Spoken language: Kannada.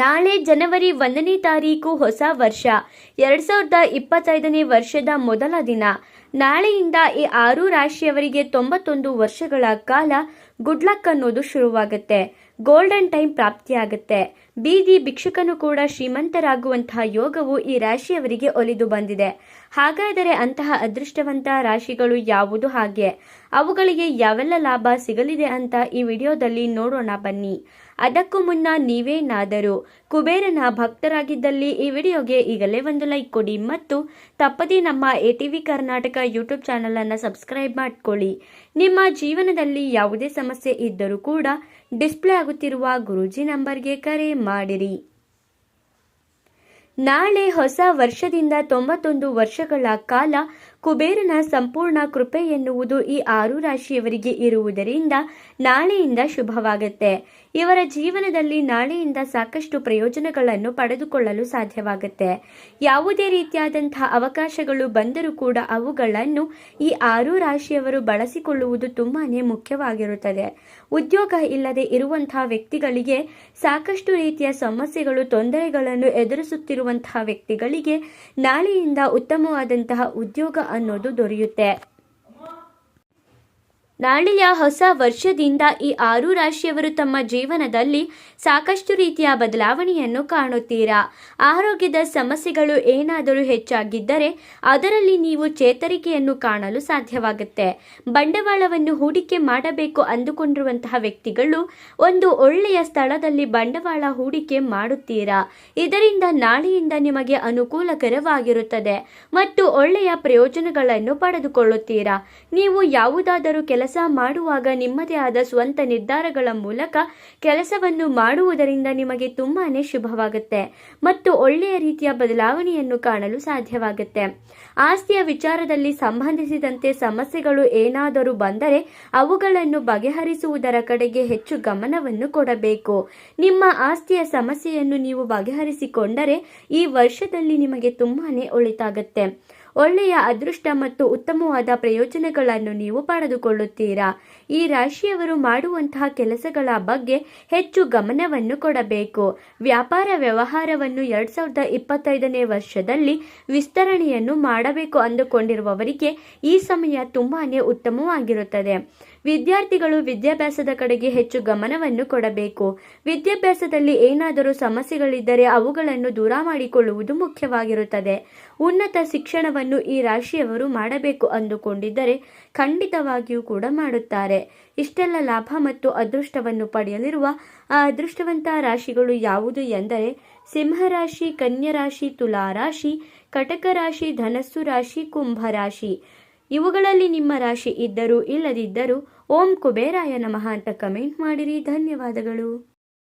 ನಾಳೆ ಜನವರಿ ಒಂದನೇ ತಾರೀಕು ಹೊಸ ವರ್ಷ. ಎರಡ್ ಸಾವಿರದ ಇಪ್ಪತ್ತೈದನೇ ವರ್ಷದ ಮೊದಲ ದಿನ. ನಾಳೆಯಿಂದ ಈ ಆರು ರಾಶಿಯವರಿಗೆ ತೊಂಬತ್ತೊಂದು ವರ್ಷಗಳ ಕಾಲ ಗುಡ್ ಲಕ್ ಅನ್ನೋದು ಶುರುವಾಗುತ್ತೆ. ಗೋಲ್ಡನ್ ಟೈಮ್ ಪ್ರಾಪ್ತಿಯಾಗುತ್ತೆ. ಬೀದಿ ಭಿಕ್ಷುಕನು ಕೂಡ ಶ್ರೀಮಂತರಾಗುವಂತಹ ಯೋಗವು ಈ ರಾಶಿಯವರಿಗೆ ಒಲಿದು ಬಂದಿದೆ. ಹಾಗಾದರೆ ಅಂತಹ ಅದೃಷ್ಟವಂತ ರಾಶಿಗಳು ಯಾವುದು ಹಾಗೆ? ಅವುಗಳಿಗೆ ಯಾವೆಲ್ಲ ಲಾಭ ಸಿಗಲಿದೆ ಅಂತ ಈ ವಿಡಿಯೋದಲ್ಲಿ ನೋಡೋಣ ಬನ್ನಿ. ಅದಕ್ಕೂ ಮುನ್ನ ನೀವೇನಾದರೂ ಕುಬೇರನ ಭಕ್ತರಾಗಿದ್ದಲ್ಲಿ ಈ ವಿಡಿಯೋಗೆ ಈಗಲೇ ಒಂದು ಲೈಕ್ ಕೊಡಿ ಮತ್ತು ತಪ್ಪದೇ ನಮ್ಮ A TV Karnataka YouTube channel ಅನ್ನು ಸಬ್ಸ್ಕ್ರೈಬ್ ಮಾಡಿಕೊಳ್ಳಿ. ನಿಮ್ಮ ಜೀವನದಲ್ಲಿ ಯಾವುದೇ ಸಮಸ್ಯೆ ಇದ್ದರೂ ಕೂಡ ಡಿಸ್ಪ್ಲೇ ಆಗುತ್ತಿರುವ ಗುರೂಜಿ ನಂಬರ್ಗೆ ಕರೆ ಮಾಡಿರಿ. ನಾಳೆ ಹೊಸ ವರ್ಷದಿಂದ ತೊಂಬತ್ತೊಂದು ವರ್ಷಗಳ ಕಾಲ ಕುಬೇರನ ಸಂಪೂರ್ಣ ಕೃಪೆ ಎನ್ನುವುದು ಈ ಆರು ರಾಶಿಯವರಿಗೆ ಇರುವುದರಿಂದ ನಾಳೆಯಿಂದ ಶುಭವಾಗುತ್ತೆ. ಇವರ ಜೀವನದಲ್ಲಿ ನಾಳೆಯಿಂದ ಸಾಕಷ್ಟು ಪ್ರಯೋಜನಗಳನ್ನು ಪಡೆದುಕೊಳ್ಳಲು ಸಾಧ್ಯವಾಗುತ್ತೆ. ಯಾವುದೇ ರೀತಿಯಾದಂತಹ ಅವಕಾಶಗಳು ಬಂದರೂ ಕೂಡ ಅವುಗಳನ್ನು ಈ ಆರು ರಾಶಿಯವರು ಬಳಸಿಕೊಳ್ಳುವುದು ತುಂಬಾನೇ ಮುಖ್ಯವಾಗಿರುತ್ತದೆ. ಉದ್ಯೋಗ ಇಲ್ಲದೆ ಇರುವಂತಹ ವ್ಯಕ್ತಿಗಳಿಗೆ ಸಾಕಷ್ಟು ರೀತಿಯ ಸಮಸ್ಯೆಗಳು, ತೊಂದರೆಗಳನ್ನು ಎದುರಿಸುತ್ತಿರುವಂತಹ ವ್ಯಕ್ತಿಗಳಿಗೆ ನಾಳೆಯಿಂದ ಉತ್ತಮವಾದಂತಹ ಉದ್ಯೋಗ ಅನ್ನೋದು ದೊರೆಯುತ್ತೆ ನಾಳೆಯ ಹೊಸ ವರ್ಷದಿಂದ ಈ ಆರು ರಾಶಿಯವರು ತಮ್ಮ ಜೀವನದಲ್ಲಿ ಸಾಕಷ್ಟು ರೀತಿಯ ಬದಲಾವಣೆಯನ್ನು ಕಾಣುತ್ತೀರಾ? ಆರೋಗ್ಯದ ಸಮಸ್ಯೆಗಳು ಏನಾದರೂ ಹೆಚ್ಚಾಗಿದ್ದರೆ ಅದರಲ್ಲಿ ನೀವು ಚೇತರಿಕೆಯನ್ನು ಕಾಣಲು ಸಾಧ್ಯವಾಗುತ್ತೆ. ಬಂಡವಾಳವನ್ನು ಹೂಡಿಕೆ ಮಾಡಬೇಕು ಅಂದುಕೊಂಡಿರುವಂತಹ ವ್ಯಕ್ತಿಗಳು ಒಂದು ಒಳ್ಳೆಯ ಸ್ಥಳದಲ್ಲಿ ಬಂಡವಾಳ ಹೂಡಿಕೆ ಮಾಡುತ್ತೀರಾ? ಇದರಿಂದ ನಾಳೆಯಿಂದ ನಿಮಗೆ ಅನುಕೂಲಕರವಾಗಿರುತ್ತದೆ ಮತ್ತು ಒಳ್ಳೆಯ ಪ್ರಯೋಜನಗಳನ್ನು ಪಡೆದುಕೊಳ್ಳುತ್ತೀರಾ? ನೀವು ಯಾವುದಾದರೂ ಕೆಲಸ ಮಾಡುವಾಗ ನಿಮ್ಮದೇ ಆದ ಸ್ವಂತ ನಿರ್ಧಾರಗಳ ಮೂಲಕ ಕೆಲಸವನ್ನು ಮಾಡುವುದರಿಂದ ನಿಮಗೆ ತುಂಬಾನೇ ಶುಭವಾಗುತ್ತೆ ಮತ್ತು ಒಳ್ಳೆಯ ರೀತಿಯ ಬದಲಾವಣೆಯನ್ನು ಕಾಣಲು ಸಾಧ್ಯವಾಗುತ್ತೆ. ಆಸ್ತಿಯ ವಿಚಾರದಲ್ಲಿ ಸಂಬಂಧಿಸಿದಂತೆ ಸಮಸ್ಯೆಗಳು ಏನಾದರೂ ಬಂದರೆ ಅವುಗಳನ್ನು ಬಗೆಹರಿಸುವುದರ ಕಡೆಗೆ ಹೆಚ್ಚು ಗಮನವನ್ನು ಕೊಡಬೇಕು. ನಿಮ್ಮ ಆಸ್ತಿಯ ಸಮಸ್ಯೆಯನ್ನು ನೀವು ಬಗೆಹರಿಸಿಕೊಂಡರೆ ಈ ವರ್ಷದಲ್ಲಿ ನಿಮಗೆ ತುಂಬಾನೇ ಒಳಿತಾಗುತ್ತೆ. ಒಳ್ಳೆಯ ಅದೃಷ್ಟ ಮತ್ತು ಉತ್ತಮವಾದ ಪ್ರಯೋಜನಗಳನ್ನು ನೀವು ಪಡೆದುಕೊಳ್ಳುತ್ತೀರಾ? ಈ ರಾಶಿಯವರು ಮಾಡುವಂತಹ ಕೆಲಸಗಳ ಬಗ್ಗೆ ಹೆಚ್ಚು ಗಮನವನ್ನು ಕೊಡಬೇಕು. ವ್ಯಾಪಾರ ವ್ಯವಹಾರವನ್ನು ಎರಡ್ ಸಾವಿರದ ಇಪ್ಪತ್ತೈದನೇ ವರ್ಷದಲ್ಲಿ ವಿಸ್ತರಣೆಯನ್ನು ಮಾಡಬೇಕು ಅಂದುಕೊಂಡಿರುವವರಿಗೆ ಈ ಸಮಯ ತುಂಬಾನೇ ಉತ್ತಮವಾಗಿರುತ್ತದೆ. ವಿದ್ಯಾರ್ಥಿಗಳು ವಿದ್ಯಾಭ್ಯಾಸದ ಕಡೆಗೆ ಹೆಚ್ಚು ಗಮನವನ್ನು ಕೊಡಬೇಕು. ವಿದ್ಯಾಭ್ಯಾಸದಲ್ಲಿ ಏನಾದರೂ ಸಮಸ್ಯೆಗಳಿದ್ದರೆ ಅವುಗಳನ್ನು ದೂರ ಮಾಡಿಕೊಳ್ಳುವುದು ಮುಖ್ಯವಾಗಿರುತ್ತದೆ. ಉನ್ನತ ಶಿಕ್ಷಣವನ್ನು ಈ ರಾಶಿಯವರು ಮಾಡಬೇಕು ಅಂದುಕೊಂಡಿದ್ದರೆ ಖಂಡಿತವಾಗಿಯೂ ಕೂಡ ಮಾಡುತ್ತಾರೆ. ಇಷ್ಟೆಲ್ಲ ಲಾಭ ಮತ್ತು ಅದೃಷ್ಟವನ್ನು ಪಡೆಯಲಿರುವ ಆ ಅದೃಷ್ಟವಂತ ರಾಶಿಗಳು ಯಾವುದು ಎಂದರೆ ಸಿಂಹರಾಶಿ ಕನ್ಯಾ ತುಲಾರಾಶಿ ತುಲಾ ರಾಶಿ ಕಟಕ ರಾಶಿ ಧನಸ್ಸು ರಾಶಿ ಕುಂಭ ರಾಶಿ ಇವುಗಳಲ್ಲಿ ನಿಮ್ಮ ರಾಶಿ ಇದ್ದರೂ ಇಲ್ಲದಿದ್ದರೂ ಓಂ ಕುಬೇರಾಯ ನಮಃ ಅಂತ ಕಮೆಂಟ್ ಮಾಡಿರಿ. ಧನ್ಯವಾದಗಳು.